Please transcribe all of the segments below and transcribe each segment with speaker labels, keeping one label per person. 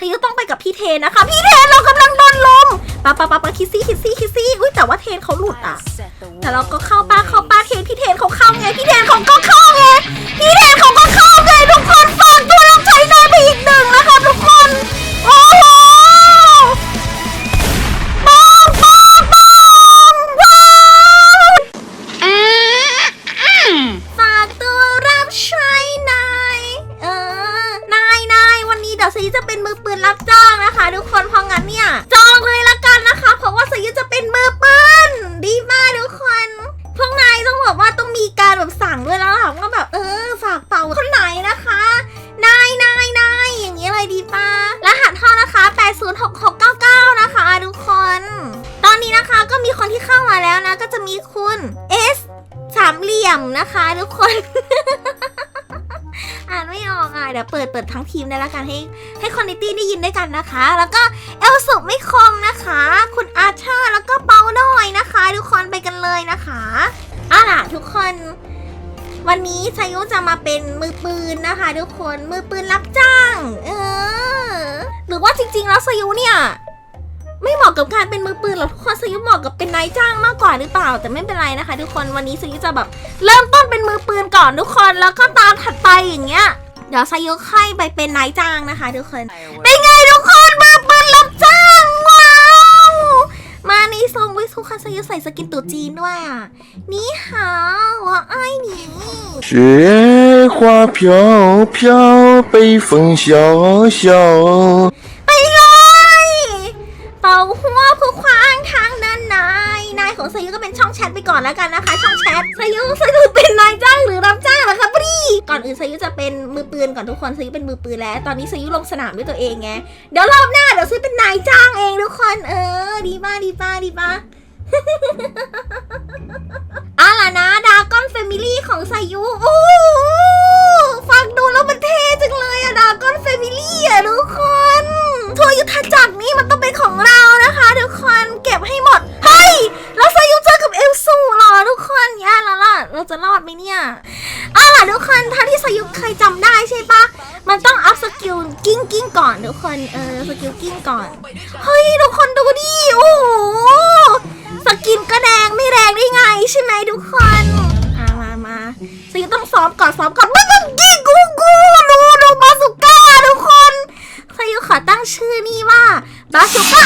Speaker 1: เธอต้องไปกับพี่เทนนะคะ พี่เทนเรากำลังโดนลมปะปะปะปะคิซี่คิซี่คิซี่อุ้ยแต่ว่าเทนเขาหลุดอะ แต่เราก็เข้าป้าเข้าป้าเทนพี่เทนเขาเข้าไงพี่เทนเขาก็เข้าไงพี่เทนเขาก็ ด้วยแล้วล่ะว่าแบบเออฝากเป่าคนไหนนะคะ นายนายนายอย่างนี้เลยดีป่ะรหัสท่อนะคะ 806699 นะคะ ทุกคน ตอนนี้นะคะก็มีคนที่เข้ามาแล้วนะ ก็จะมีคุณ S สามเหลี่ยมนะคะ ทุกคน อ่านไม่ออกอะเดี๋ยวเปิดเปิดทั้งทีมได้ละกันให้ให้คอนดิตี้ได้ยินด้วยกันนะคะ แล้วก็เอลสุไม่คมนะคะ คุณอาชอร์แล้วก็เปาหน่อยนะคะ ทุกคนไปกันเลยนะคะอะล่ะทุกคน วันนี้ชายุจะมาเป็นมือปืนนะคะ ทุกคนมือปืนรับจ้าง เออ หรือว่าจริง ๆ แล้วชายุเนี่ย ไม่เหมาะกับการเป็นมือปืนหรอกทุกคนชายุเหมาะกับเป็นนายจ้างมากกว่าหรือเปล่า แต่ไม่เป็นไรนะคะ ทุกคนวันนี้ชายุจะแบบ เริ่มต้นเป็นมือปืนก่อนทุกคนแล้วก็ตามถัดไปอย่างเงี้ยเดี๋ยวชายุค่อยไปเป็นนายจ้างนะคะ ทุกคนเป็นไงทุกคนมือปืนรับจ้างว้าวมาในทรงวิสุคัสยุใส่สกินตุ๊จีนด้วยอะนี่หาวว่าไอ้หนี
Speaker 2: 雪花飘飘，北风萧萧。
Speaker 1: ไปเลย เป่าหัวเพื่อขวางทางเดินนาย นายของสายุก็เป็นช่องแชทไปก่อนแล้วกันนะคะ ช่องแชทสายุสายุเป็นนายจ้างหรือรับจ้างเหรอคะพี่ก่อนอื่นสายุจะเป็นมือปืนก่อนทุกคนสายุเป็นมือปืนแล้ว ตอนนี้สายุลงสนามด้วยตัวเองไง เดี๋ยวรอบหน้าเดี๋ยวซื้อเป็นนายจ้างเองทุกคน เออ ดีป้าดีป้าดีป้า อะล่ะนะดากอน แฟมิลี่ของสายุโอ้ฟังดูแล้วมันเท่จังเลยอะดากอนแฟมิลี่อะทุกคนทัวร์ยุทธจักรนี่มันต้องเป็นของเรานะคะทุกคนเก็บให้หมด เฮ้ย แล้วสายุเจอกับเอลซูหรอทุกคนแย่แล้วล่ะเราจะรอดไหมเนี่ยเอาล่ะทุกคนถ้าที่สายุเคยจำได้ใช่ปะมันต้องอัพสกิลกิ้งกิ้งก่อนทุกคนเออสกิลกิ้งก่อนเฮ้ยทุกคนดูดิโอ้โหสกินก็แดงไม่แรงได้ไงใช่ไหมทุกคน มามาสิต้องซ้อมก่อนซ้อมก่อนไม่ต้องยิงกูกูดูดูบาสุก้าทุกคนสยุขอตั้งชื่อนี่ว่าบาสุก้า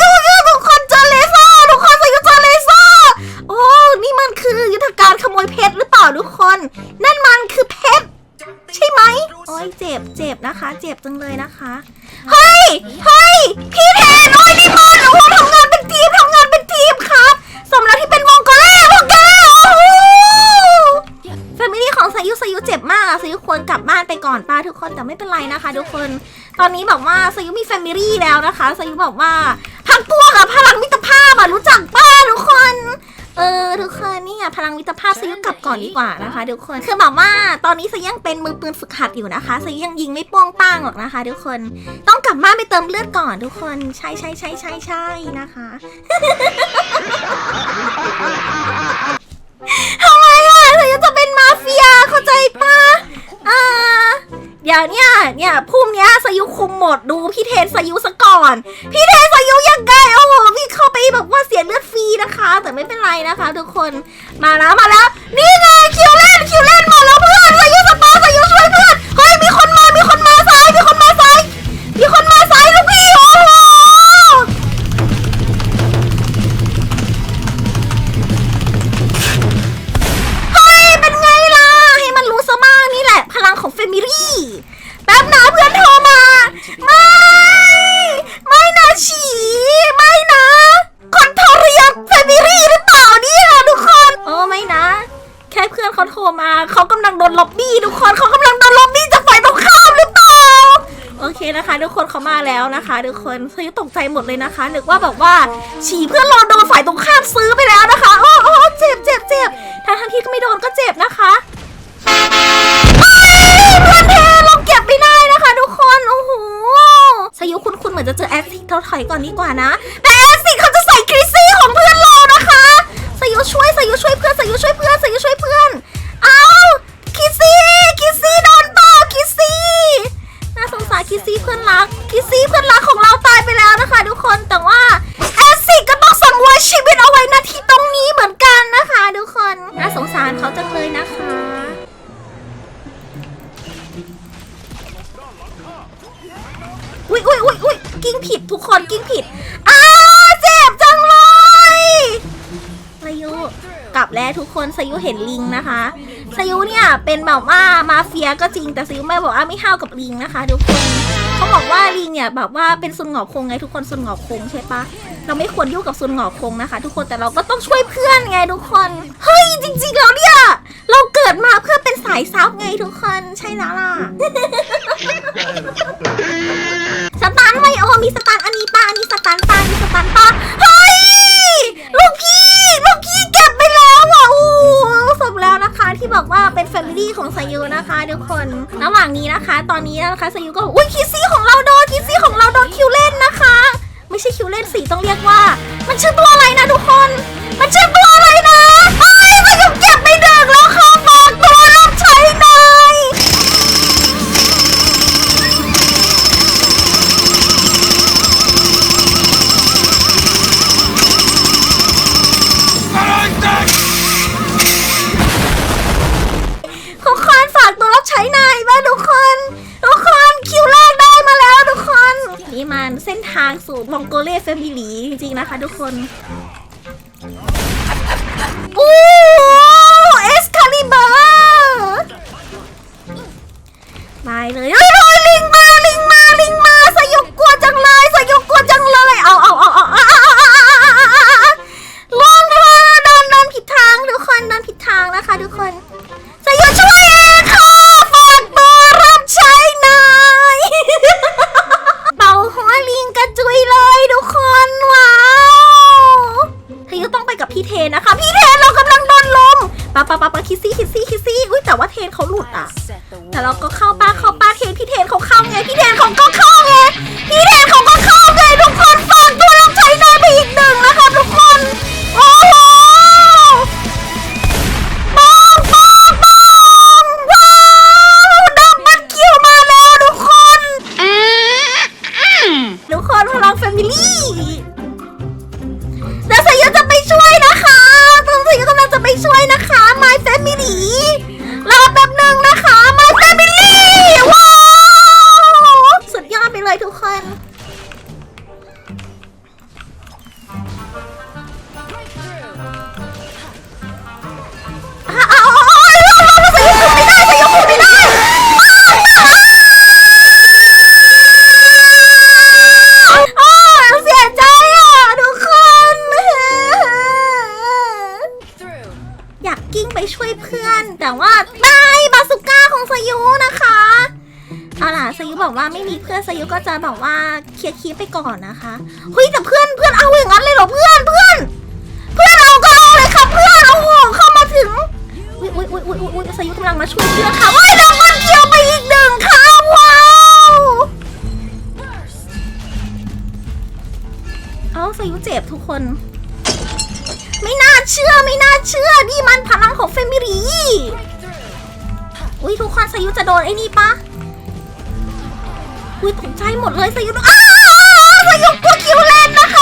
Speaker 1: ดูดูทุกคนเจอเลเซอร์ทุกคนสยุเจอเลเซอร์โอ้นี่มันคือยุทธการขโมยเพชรหรือเปล่าทุกคน นั่นมันคือเพชรใช่ไหมโอ้ยเจ็บเจ็บนะคะ เจ็บจังเลยนะคะ เฮ้ยเฮ้ยพี่แทนโอ้ยนี่มันายุสายุเจ็บมากอะสายุควรกลับบ้านไปก่อนป้าทุกคนแต่ไม่เป็นไรนะคะ ทุกคน ตอนนี้แบบว่าสายุมีแฟมิลี่แล้วนะคะสายุแบบว่าพักพวกอะพลังมิตรภาพอะรู้จักป้าทุกคน เออทุกคนนี่ไงพลังมิตรภาพสายุกลับก่อนดีกว่านะคะ ทุกคนคือแบบว่าตอนนี้สายุยังเป็นมือปืนฝึกหัดอยู่นะคะสายุยังยิงไม่โป้งป้างหรอกนะคะ ทุกคนต้องกลับบ้านไปเติมเลือดก่อนทุกคนใช่ใช่ใช่ใช่ใช่นะคะทำไมอะเราจะเป็นมาเฟียเข้าใจปะอ่า อย่าเนี่ยเนี่ยพุ่มเนี้ยสายุคุมหมดดูพี่เทนสายุซะก่อน พี่เทนสายุยังไงโอ้โหพี่เข้าไปแบบว่าเสียเลือดฟรีนะคะ แต่ไม่เป็นไรนะคะ ทุกคนมาแล้วมาแล้ว นี่ไง ไม่ ไม่นะฉีไม่นะคอนโทรเรียเฟมิลี่หรือเปล่าเนี่ยทุกคนโอ้ไม่นะ แค่เพื่อนเขาโทรมาเขากำลังโดนล็อบบี้ทุกคนเขากำลังโดนล็อบบี้จากฝ่ายตรงข้ามหรือเปล่าโอเคนะคะ ทุกคนเขามาแล้วนะคะทุกคนเฮ้ยตกใจหมดเลยนะคะนึกว่าแบบว่าฉี่เพื่อนเราโดนฝ่ายตรงข้ามซื้อไปแล้วนะคะโอ้โอ้เจ็บเจ็บเจ็บทางทันที่ก็ไม่โดนก็เจ็บนะคะเฮ้ยเพื่อนแทนเราเก็บไม่ได้นะคะ ทุกคนโอ้โห สายุคุณคุณเหมือนจะเจอแอสซิดเราถอยก่อนดีกว่านะแต่แอสซิดเขาจะใส่คริสซี่ของเพื่อนเรานะคะสายุช่วยสายุช่วยเพื่อนสายุช่วยเพื่อนสายุช่วยเพื่อนเอาคิสซี่คิสซี่โดนต่อคิสซี่น่าสงสารคิซี่เพื่อนรักคิสซี่เพื่อนรักของเราตายไปแล้วนะคะ ทุกคนแต่ว่าแอสซิดก็ต้องสังเวยชีวิตเอาไว้นาทีตรงนี้เหมือนกันนะคะ ทุกคนน่าสงสารเขาจังเลยนะคะอุ้ย กิ้งผิดทุกคนกิ้งผิด อ้าเจ็บจังเลยสายุกลับแล้วทุกคนสายุเห็นลิงนะคะสายุเนี่ยเป็นแบบว่ามาเฟียก็จริงแต่สายุไม่บอกว่าไม่ห้าวกับลิงนะคะ ทุกคนเขาบอกว่าลิงเนี่ยแบบว่าเป็นซุนหงอกคงไงทุกคนซุนหงอกคงใช่ปะเราไม่ควรยุ่งกับซุนหงอกคงนะคะ ทุกคนแต่เราก็ต้องช่วยเพื่อนไงทุกคนเฮ้ยจริงๆแล้วเนี่ยเราเกิดมาเพื่อเป็นสายซับไงทุกคนใช่แล้วล่ะ สตันไวโอมีสตันอันนี้ป้าอันนี้สตันป้าอันนี้สตันป้าเฮ้ยลูกพี่ลูกพี่เก็บไปแล้วอะโอ้สมแล้วนะคะที่บอกว่าเป็นแฟมิลี่ของสายุนะคะทุกคนระหว่างนี้นะคะ ตอนนี้นะคะสายุก็อุ้ยคิซี่ของเราโดนคิซี่ของเราโดนคิวเล่นนะคะ ไม่ใช่คิวเล่นสิต้องเรียกว่า มันชื่อตัวอะไรนะทุกคน มันชื่อตัว เส้นทางสู่มองโกเลียเฟมิลีจริงๆนะคะทุกคนโอ้เอสคาลิเบอร์มาเลย แต่ว่าเทนเขาหลุดอะ แต่เราก็เข้าป้าเข้าป้าเทนพี่เทนเขาเข้าไงพี่เทนเขาก็เข้าไงพี่เทนเขาก็เข้าไงทุกคนฝากตัวรับใช้หน่อยไปอีกหนึ่งนะคะทุกคนโอ้โหปังปังปังว้าวดับบัตคิวมาแล้วทุกคนทุกคนพลังแฟมิลี่เดี๋ยวสายจะไปช่วยนะคะตอนสายกำลังจะไปช่วยนะคะ My Family รอแป๊บหนึ่ งนะคะมาสเตมิลี่ว้าวสุดยอดไปเลยทุกคน อยากกิ้งไปช่วยเพื่อน แต่ว่าไม่บ งสยุนะคะเอาล่ะสยุบอกว่าไม่มีเพื่อนสยุก็จะบอกว่าเคลียร์คีปไปก่อนนะคะเฮ้ยแต่เพื่อนเพื่อนเอาอย่างนั้นเลยเหรอเพื่อนเพื่อน เพื่อนเอาก็เอาเลยค่ะเพื่อนเอาโหเข้ามาถึงอุ้ยอุ้ยอุ้ยอุ้ยอุ้ยสยุกำลังมาช่วยเพื่อนค่ะว้ายดับมันเกี่ยวไปอีกหนึ่งค่ะว้าวเอาสยุเจ็บทุกคน ไม่น่าเชื่อไม่น่าเชื่อนี่มันพลังของเฟมิลีอุ้ยทุกคน สายุจะโดนไอ้นี่ปะอุ้ยตกใจหมดเลยสายุอ้าวสายุกลัวคิวเลนนะคะ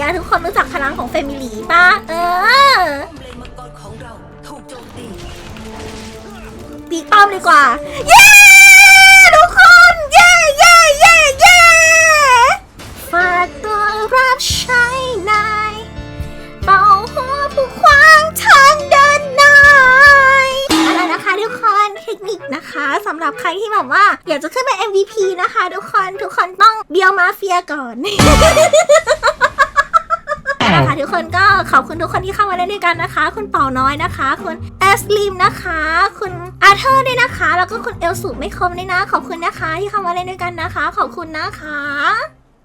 Speaker 1: อะทุกคนรู้จักพลังของเฟมิลีป่ะ เออปีกป้อมดีกว่า เย้ ทุกคน เย้เย้เย้เย้ฝากตัวรับใช้นายเป่าหัวผู้ควางทางเดินนายอะไรนะคะทุกคนเทคนิคนะคะสำหรับใครที่แบบว่า อยากจะขึ้นเป็น MVP นะคะ ทุกคน ทุกคนต้องเบียวมาเฟียก่อน นะคะทุกคนก็ขอบคุณทุกคนที่เข้ามาเล่นด้วยกันนะคะ คุณเป่าน้อยนะคะ คุณแอสลิมนะคะ คุณอาเธอร์ด้วยนะคะ แล้วก็คุณเอลสูไม่คมด้วยนะ ขอบคุณนะคะที่เข้ามาเล่นด้วยกันนะคะ ขอบคุณนะคะ